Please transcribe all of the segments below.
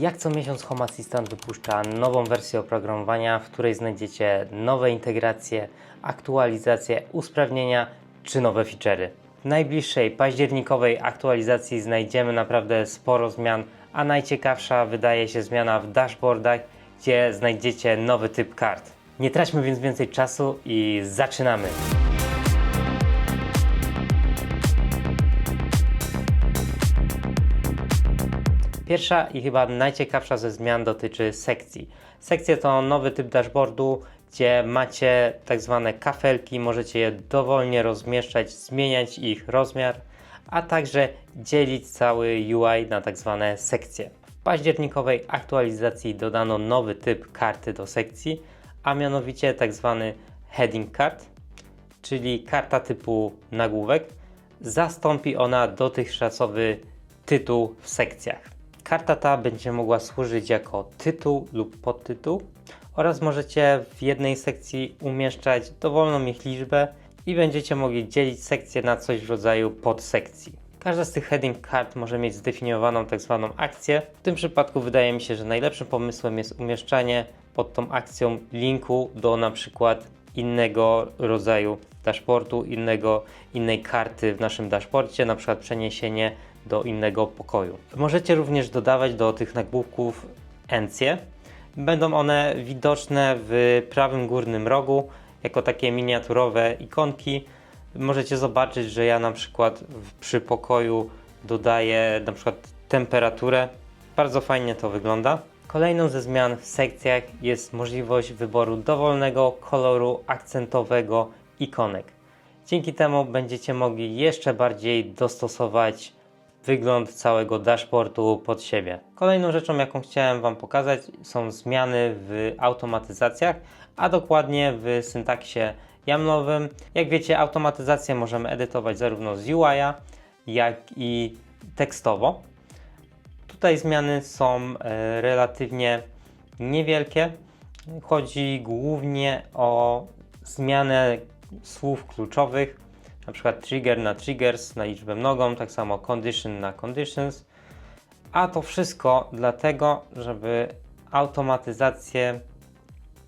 Jak co miesiąc Home Assistant wypuszcza nową wersję oprogramowania, w której znajdziecie nowe integracje, aktualizacje, usprawnienia czy nowe feature'y. W najbliższej październikowej aktualizacji znajdziemy naprawdę sporo zmian, a najciekawsza wydaje się zmiana w dashboardach, gdzie znajdziecie nowy typ kart. Nie traćmy więc więcej czasu i zaczynamy! Pierwsza i chyba najciekawsza ze zmian dotyczy sekcji. Sekcje to nowy typ dashboardu, gdzie macie tak zwane kafelki, możecie je dowolnie rozmieszczać, zmieniać ich rozmiar, a także dzielić cały UI na tak zwane sekcje. W październikowej aktualizacji dodano nowy typ karty do sekcji, a mianowicie tak zwany heading card, czyli karta typu nagłówek. Zastąpi ona dotychczasowy tytuł w sekcjach. Karta ta będzie mogła służyć jako tytuł lub podtytuł oraz możecie w jednej sekcji umieszczać dowolną ich liczbę i będziecie mogli dzielić sekcję na coś w rodzaju podsekcji. Każda z tych heading card może mieć zdefiniowaną tak zwaną akcję. W tym przypadku wydaje mi się, że najlepszym pomysłem jest umieszczanie pod tą akcją linku do na przykład innego rodzaju dashboardu, innego, innej karty w naszym dashboardzie, na przykład przeniesienie do innego pokoju. Możecie również dodawać do tych nagłówków encje. Będą one widoczne w prawym górnym rogu jako takie miniaturowe ikonki. Możecie zobaczyć, że ja na przykład przy pokoju dodaję na przykład temperaturę. Bardzo fajnie to wygląda. Kolejną ze zmian w sekcjach jest możliwość wyboru dowolnego koloru akcentowego ikonek. Dzięki temu będziecie mogli jeszcze bardziej dostosować wygląd całego dashboardu pod siebie. Kolejną rzeczą, jaką chciałem Wam pokazać, są zmiany w automatyzacjach, a dokładnie w syntaksie YAMLowym. Jak wiecie, automatyzację możemy edytować zarówno z UI, jak i tekstowo. Tutaj zmiany są e, relatywnie niewielkie. Chodzi głównie o zmianę słów kluczowych, na przykład trigger na triggers, na liczbę mnogą, tak samo condition na conditions. A to wszystko dlatego, żeby automatyzacje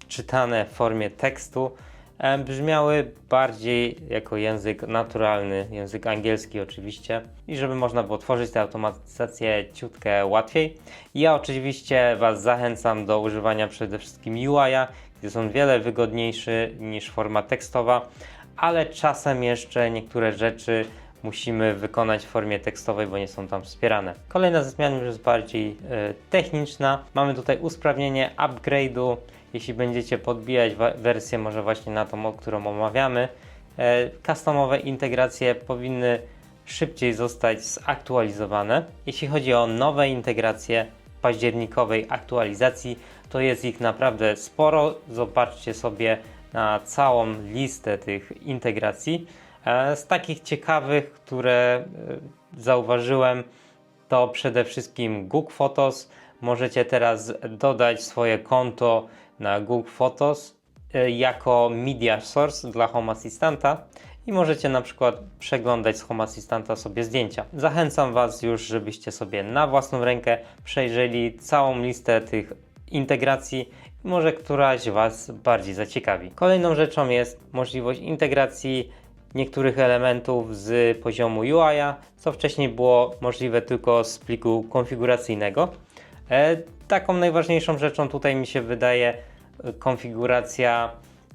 czytane w formie tekstu e, brzmiały bardziej jako język naturalny, język angielski oczywiście, i żeby można było tworzyć te automatyzacje ciutkę łatwiej. Ja oczywiście Was zachęcam do używania przede wszystkim UI, gdzie są wiele wygodniejszy niż forma tekstowa, ale czasem jeszcze niektóre rzeczy musimy wykonać w formie tekstowej, bo nie są tam wspierane. Kolejna ze zmian już jest bardziej e, techniczna. Mamy tutaj usprawnienie upgrade'u. Jeśli będziecie podbijać wersję może właśnie na tą, o którą omawiamy, e, customowe integracje powinny szybciej zostać zaktualizowane. Jeśli chodzi o nowe integracje październikowej aktualizacji, to jest ich naprawdę sporo. Zobaczcie sobie na całą listę tych integracji. E, Z takich ciekawych, które e, zauważyłem, to przede wszystkim Google Photos. Możecie teraz dodać swoje konto na Google Photos e, jako media source dla Home Assistanta i możecie na przykład przeglądać z Home Assistanta sobie zdjęcia. Zachęcam Was już, żebyście sobie na własną rękę przejrzeli całą listę tych integracji może któraś Was bardziej zaciekawi. Kolejną rzeczą jest możliwość integracji niektórych elementów z poziomu UI, co wcześniej było możliwe tylko z pliku konfiguracyjnego. E, taką najważniejszą rzeczą tutaj mi się wydaje e, konfiguracja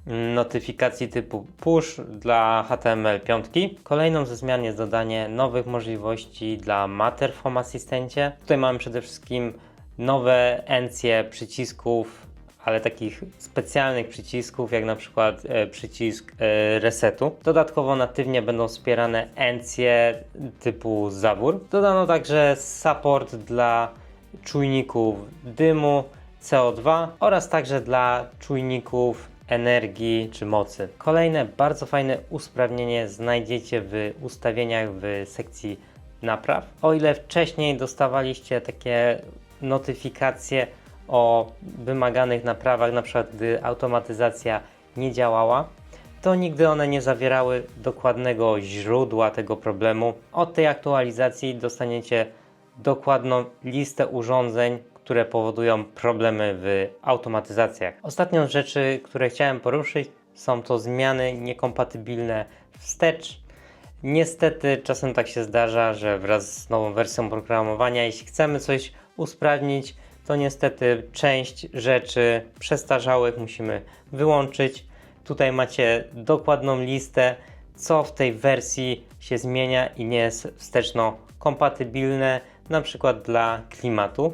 mm, notyfikacji typu push dla HTML5. Kolejną ze zmian jest dodanie nowych możliwości dla Matter Assistencie. Tutaj mamy przede wszystkim nowe encje przycisków, ale takich specjalnych przycisków, jak na przykład e, przycisk e, resetu. Dodatkowo natywnie będą wspierane encje typu zawór. Dodano także support dla czujników dymu, CO2 oraz także dla czujników energii czy mocy. Kolejne bardzo fajne usprawnienie znajdziecie w ustawieniach w sekcji napraw. O ile wcześniej dostawaliście takie notyfikacje o wymaganych naprawach, na przykład gdy automatyzacja nie działała, to nigdy one nie zawierały dokładnego źródła tego problemu. Od tej aktualizacji dostaniecie dokładną listę urządzeń, które powodują problemy w automatyzacjach. Ostatnią rzeczy, które chciałem poruszyć, są to zmiany niekompatybilne wstecz. Niestety czasem tak się zdarza, że wraz z nową wersją programowania, jeśli chcemy coś usprawnić, to niestety część rzeczy przestarzałych musimy wyłączyć. Tutaj macie dokładną listę, co w tej wersji się zmienia i nie jest wsteczno kompatybilne, na przykład dla klimatu.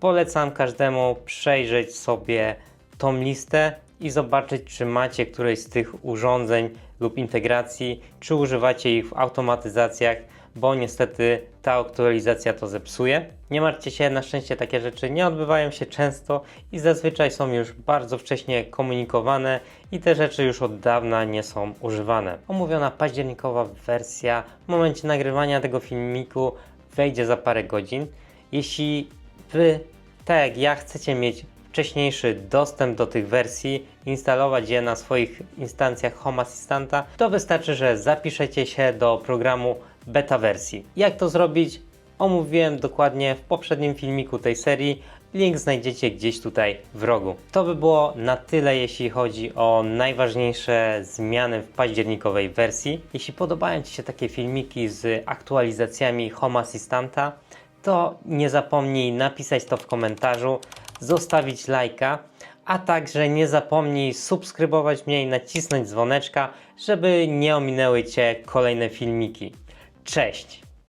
Polecam każdemu przejrzeć sobie tą listę i zobaczyć, czy macie któreś z tych urządzeń lub integracji, czy używacie ich w automatyzacjach, bo niestety ta aktualizacja to zepsuje. Nie martwcie się, na szczęście takie rzeczy nie odbywają się często i zazwyczaj są już bardzo wcześnie komunikowane i te rzeczy już od dawna nie są używane. Omówiona październikowa wersja w momencie nagrywania tego filmiku wejdzie za parę godzin. Jeśli Wy, tak jak ja, chcecie mieć wcześniejszy dostęp do tych wersji, instalować je na swoich instancjach Home Assistanta, to wystarczy, że zapiszecie się do programu beta wersji. Jak to zrobić? Omówiłem dokładnie w poprzednim filmiku tej serii. Link znajdziecie gdzieś tutaj w rogu. To by było na tyle, jeśli chodzi o najważniejsze zmiany w październikowej wersji. Jeśli podobają Ci się takie filmiki z aktualizacjami Home Assistanta, to nie zapomnij napisać to w komentarzu, zostawić lajka, a także nie zapomnij subskrybować mnie i nacisnąć dzwoneczka, żeby nie ominęły Cię kolejne filmiki. Cześć!